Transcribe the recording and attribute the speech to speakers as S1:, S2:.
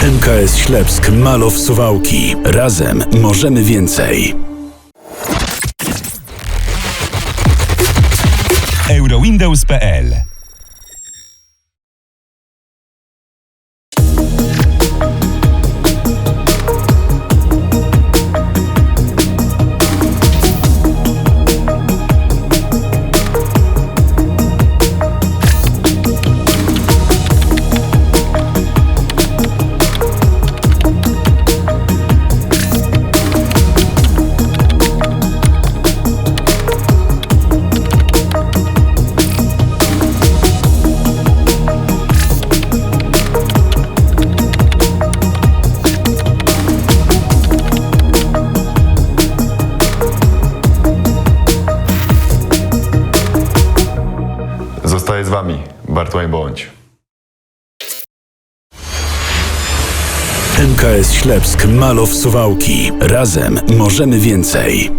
S1: MKS Ślepsk Malow Suwałki. Razem możemy więcej.
S2: eurowindows.pl
S3: Z wami, Bartłomiej Bądź.
S1: MKS Ślepsk Malow Suwałki. Razem możemy więcej.